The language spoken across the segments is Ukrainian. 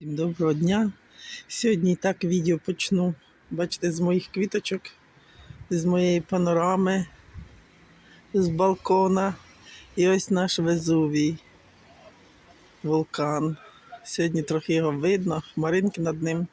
Всім доброго дня. Сьогодні так відео почну. Бачите, з моїх квіточок, з моєї панорами, з балкона. І ось наш Везувій. Вулкан. Сьогодні трохи його видно, хмаринки над ним.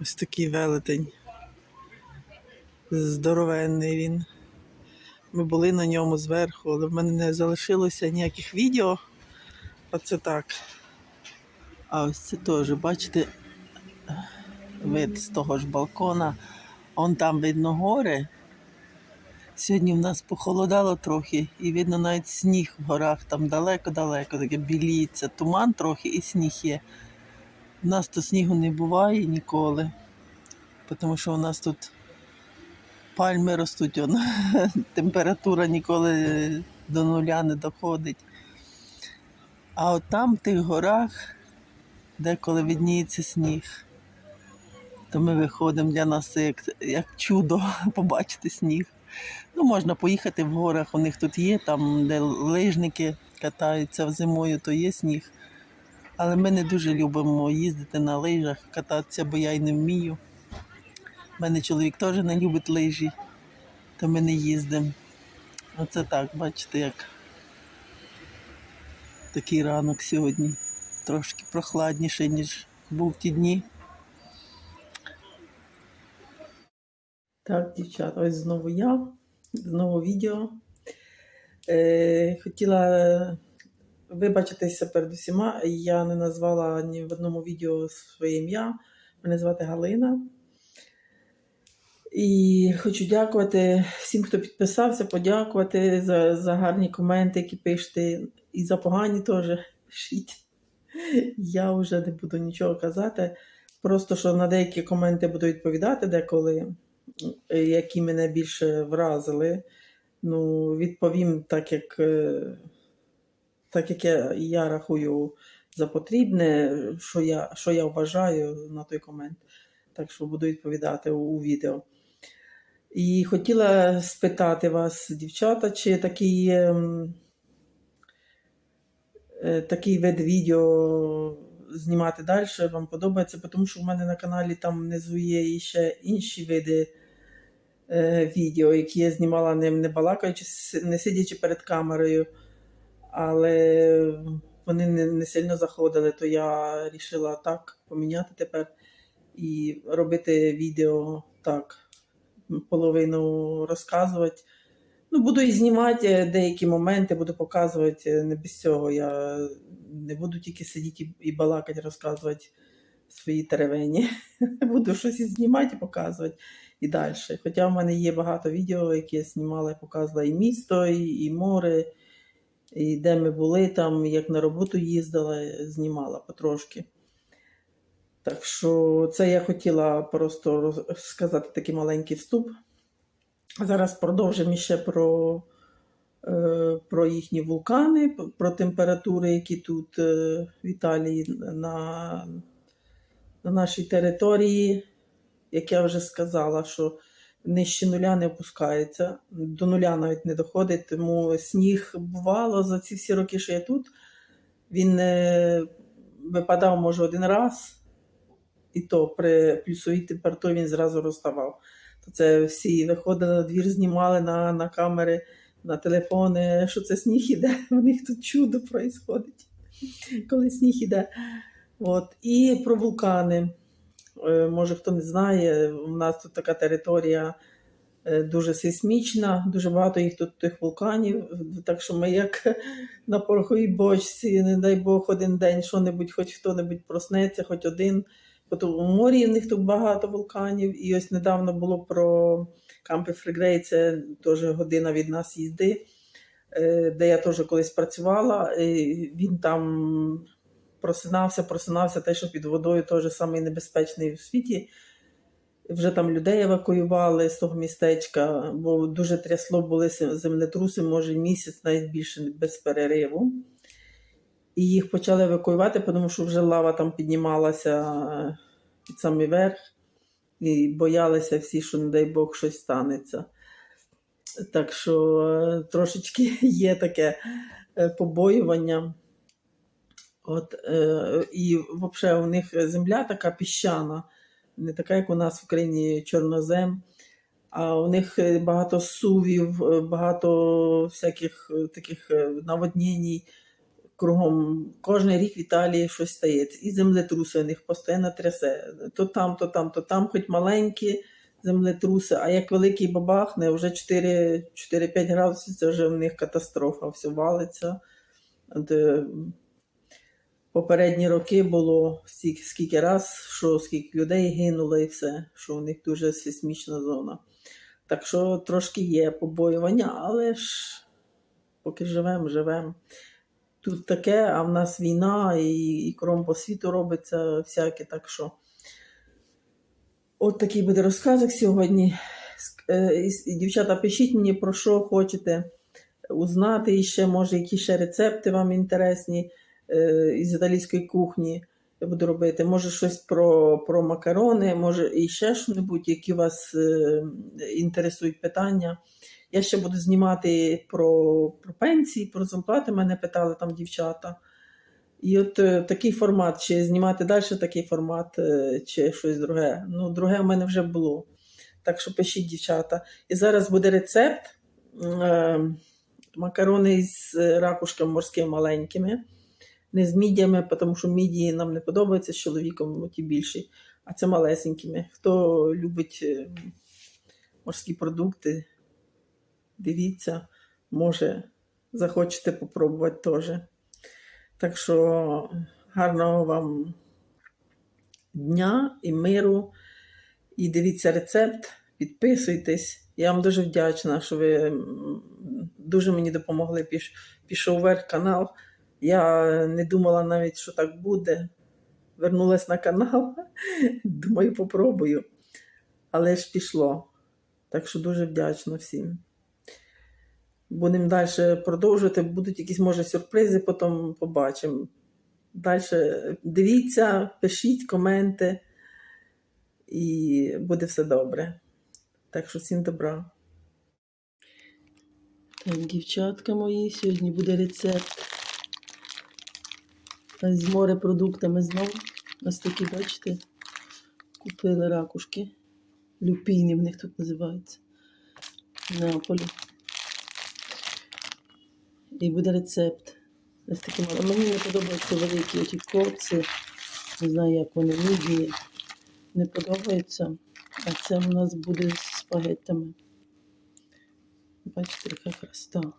Ось такий велетень. Здоровенний він. Ми були на ньому зверху, але в мене не залишилося ніяких відео. Оце так. А ось це теж, бачите, вид з того ж балкона. Он там видно гори. Сьогодні в нас похолодало трохи, і видно навіть сніг в горах, там далеко-далеко, таке біліється. Туман трохи і сніг є. У нас то снігу не буває ніколи, тому що у нас тут пальми ростуть, он, температура ніколи до нуля не доходить. А от там, в тих горах, деколи відніється сніг. То ми виходимо для нас як, як чудо побачити сніг. Ну, можна поїхати в горах, у них тут є, там, де лижники катаються зимою, то є сніг. Але ми не дуже любимо їздити на лижах, кататися, бо я й не вмію. У мене чоловік теж не любить лижі, то ми не їздимо. Оце так, бачите, як такий ранок сьогодні трошки прохладніше, ніж був ті дні. Так, дівчата, ось знову я, знову відео. Е, хотіла вибачитися перед усіма. Я не назвала ні в одному відео своє ім'я. Мене звати Галина. І хочу дякувати всім, хто підписався, подякувати за, за гарні коменти, які пишете, і за погані теж пишіть. Я вже не буду нічого казати. Просто що на деякі коменти буду відповідати деколи, які мене більше вразили. Ну, відповім так, як, е, так, як я, я рахую за потрібне, що я, що я вважаю на той комент. Так що буду відповідати у, у відео. І хотіла спитати вас, дівчата, чи такий, ем, такий вид відео знімати далі вам подобається, тому що в мене на каналі там внизу є і ще інші види е, відео, які я знімала не балакаючи, не сидячи перед камерою, але вони не, не сильно заходили, то я вирішила так поміняти тепер і робити відео так, половину розказувати. Ну, буду і знімати е, деякі моменти, буду показувати е, не без цього. Я не буду тільки сидіти і- балакати, розказувати свої теревені. Буду щось і знімати і показувати і далі. Хоча в мене є багато відео, які я знімала і показувала і місто, і, і море, і де ми були там, як на роботу їздила, знімала потрошки. Так що це я хотіла просто сказати такий маленький вступ. Зараз продовжимо ще про, е, про їхні вулкани, про температури, які тут е, в Італії на, на нашій території. Як я вже сказала, що нижче нуля не опускається, до нуля навіть не доходить, тому сніг бувало за ці всі роки, що я тут. Він е, випадав, може, один раз, і то при плюсовій температурі він зразу розставав. Це всі виходили на двір, знімали на, на камери, на телефони, що це сніг іде. У них тут чудо відбувається, коли сніг іде. От. І про вулкани. Е, Може, хто не знає, у нас тут така територія е, дуже сейсмічна, дуже багато їх тут тих вулканів. Так що ми як на пороховій бочці, не дай Бог, один день що-небудь, хоч хто-небудь проснеться, хоч один. У морі в них тут багато вулканів. І ось недавно було про Кампи Фригрей, це теж година від нас їзди, е, де я теж колись працювала. Він там просинався, просинався, те, що під водою теж самий небезпечний в світі. Вже там людей евакуювали з того містечка, бо дуже трясло, були землетруси, може місяць, навіть більше без перериву. І їх почали евакуювати, тому що вже лава там піднімалася е, під самий верх, і боялися всі, що, не дай Бог, щось станеться. Так що е, трошечки є таке е, побоювання. От, і взагалі у них земля така піщана, не така, як у нас в Україні чорнозем. А у них багато сувів, багато всяких таких наводнень. Кругом кожен рік в Італії щось стається. І землетруси у них постійно трясе. То там, то там, то там, хоч маленькі землетруси, а як великий бабахне, вже 4 4-5 градусів, це вже в них катастрофа, все валиться. Е, попередні роки було скільки, скільки раз, що скільки людей гинуло і все, що у них дуже сейсмічна зона. Так що трошки є побоювання, але ж поки живемо, живемо. Тут таке, а в нас війна і, і кром по світу робиться всяке, так що. От такий буде розказик сьогодні. Е, Дівчата, пишіть мені, про що хочете узнати і ще, може, які ще рецепти вам інтересні е, із італійської кухні. Я буду робити. Може, щось про, про макарони, може, і ще що-небудь, які вас е, інтересують питання. Я ще буду знімати про, про пенсії, про зарплати. Мене питали там дівчата. І от е, такий формат, чи знімати далі такий формат, е, чи щось друге. Ну, друге в мене вже було. Так що пишіть, дівчата. І зараз буде рецепт е, макарони з ракушками морськими маленькими, не з мідіями, тому що мідії нам не подобаються з чоловіком, ті більші, а це малесенькими. Хто любить е, морські продукти, дивіться, може, захочете попробувати теж. Так що гарного вам дня і миру. І дивіться рецепт, підписуйтесь. Я вам дуже вдячна, що ви дуже мені допомогли. Піш, пішов вверх канал. Я не думала навіть, що так буде. Вернулась на канал. Думаю, попробую. Але ж пішло. Так що дуже вдячна всім. Будемо далі продовжувати. Будуть якісь, може, сюрпризи, потім побачимо. Далі дивіться, пишіть коменти, і буде все добре. Так що всім добра. Так, дівчатка мої, сьогодні буде рецепт з морепродуктами знову. Ось такі, бачите, купили ракушки. Люпіни в них тут називаються. Неаполі. І буде рецепт. Ось такі. Мені не подобаються великі оті копці. Не знаю, як вони мідії. Не подобаються. А це у нас буде з спагеттами. Бачите, яка красота.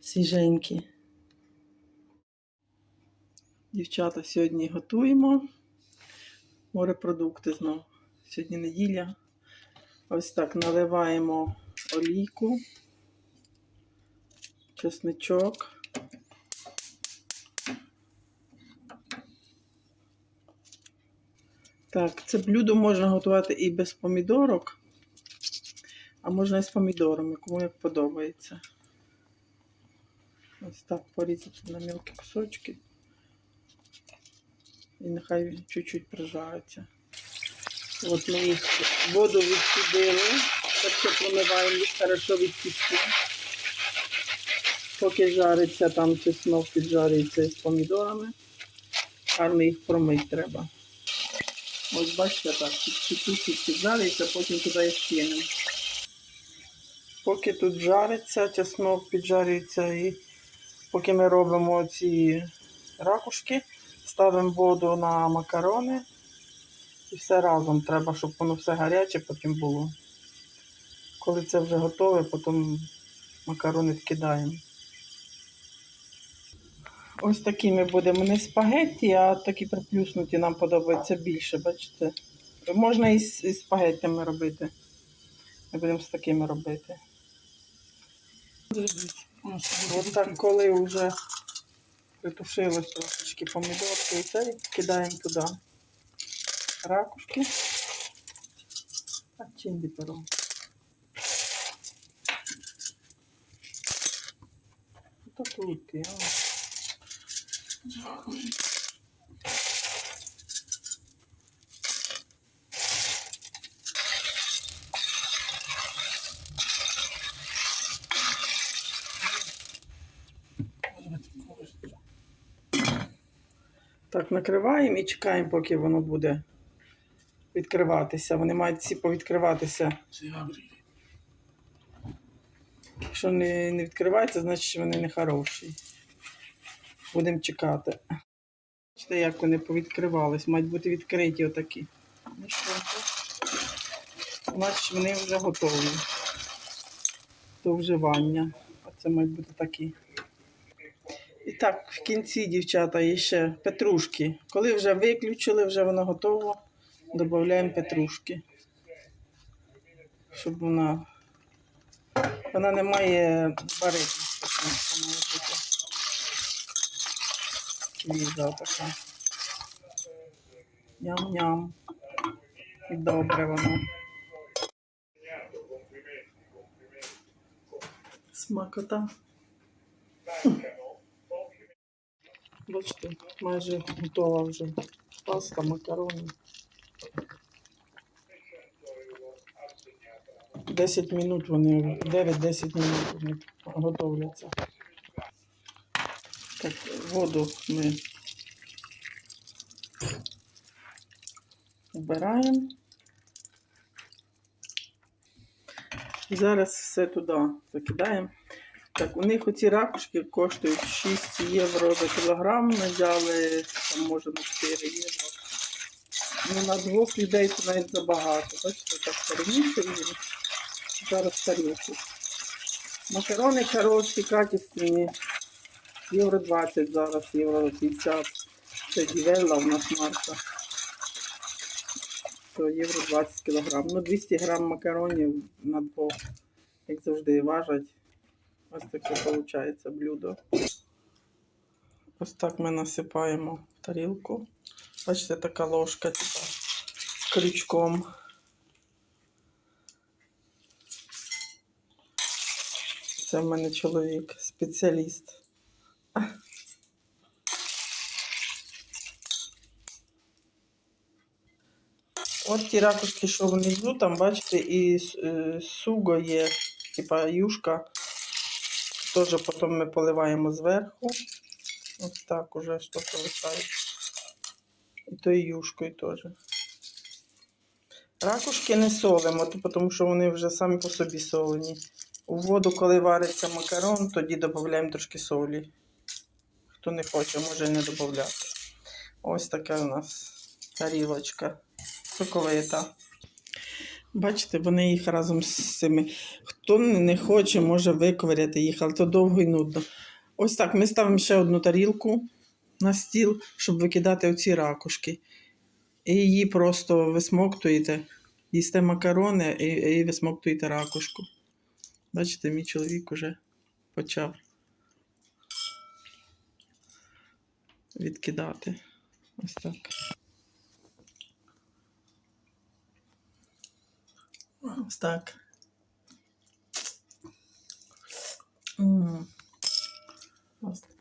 Свіженькі. Дівчата, сьогодні готуємо морепродукти знову. Сьогодні неділя. Ось так наливаємо олійку, чесничок. Так, це блюдо можна готувати і без помідорок, а можна і з помідорами, кому як подобається. Ось так порізати на мілкі кусочки. І нехай чуть-чуть прижариться. От ми їх воду відсудили, так що промиваємо їх хорошо від. Поки жариться, там чеснок піджарюється з помідорами. Гарно їх промити треба. Ось бачите, так, чуть-чуть піджарюється, потім туди їх кинемо. Поки тут жариться, чеснок піджарюється і поки ми робимо ці ракушки, ставимо воду на макарони. І все разом треба, щоб воно все гаряче потім було. Коли це вже готове, потім макарони вкидаємо. Ось такі ми будемо не спагетті, а такі приплюснуті нам подобаються більше, бачите? Можна і з, спагеттями робити. Ми будемо з такими робити. Ось так, коли вже притушилось трошечки помідорки і це, кидаємо туди ракушки. А чим перо? Тут, я. Так, накриваємо і чекаємо, поки воно буде відкриватися. Вони мають всі повідкриватися. Якщо не, відкривається, значить вони не хороші. Будемо чекати. Бачите, як вони повідкривались, мають бути відкриті отакі. Значить, вони вже готові до вживання. А це мають бути такі. І так, в кінці, дівчата, є ще петрушки. Коли вже виключили, вже воно готово, додаємо петрушки. Щоб вона. Вона не має варитися. Свіжа така. Ням-ням. І добре воно. Смакота. Бачите, майже готова вже паста, макарони. 10 минут вони, 9-10 минут вони готовляться. Так, воду ми вбираємо. І зараз все туди закидаємо. Так, у них оці ракушки коштують 6 євро за кілограм. Ми взяли, там може на 4 євро. Ну, на двох людей це навіть забагато. Бачите, так перемішуємо. Зараз тарілку. Макарони хороші, качественні. Євро 20 зараз, євро 50. Це дівелла у нас марка. То євро 20 кілограм. Ну, 200 грам макаронів на двох, як завжди, важать. Ось таке виходить блюдо. Ось так ми насипаємо в тарілку. Бачите, така ложка типа, крючком. Це в мене чоловік, спеціаліст. От ті ракушки, що внизу, там, бачите, і е, суго є, типа юшка. Теж потім ми поливаємо зверху. Ось так уже що повисає. І то і юшкою теж. Ракушки не солимо, тому що вони вже самі по собі солені. У воду, коли вариться макарон, тоді додаємо трошки солі. Хто не хоче, може не додати. Ось така у нас тарілочка соковита. Бачите, вони їх разом з цими. Хто не хоче, може виковиряти їх, але то довго і нудно. Ось так, ми ставимо ще одну тарілку на стіл, щоб викидати оці ракушки. І її просто висмоктуєте, їсте макарони і, і висмоктуєте ракушку. Бачите, мій чоловік уже почав відкидати. Ось так. Ось так. Ось.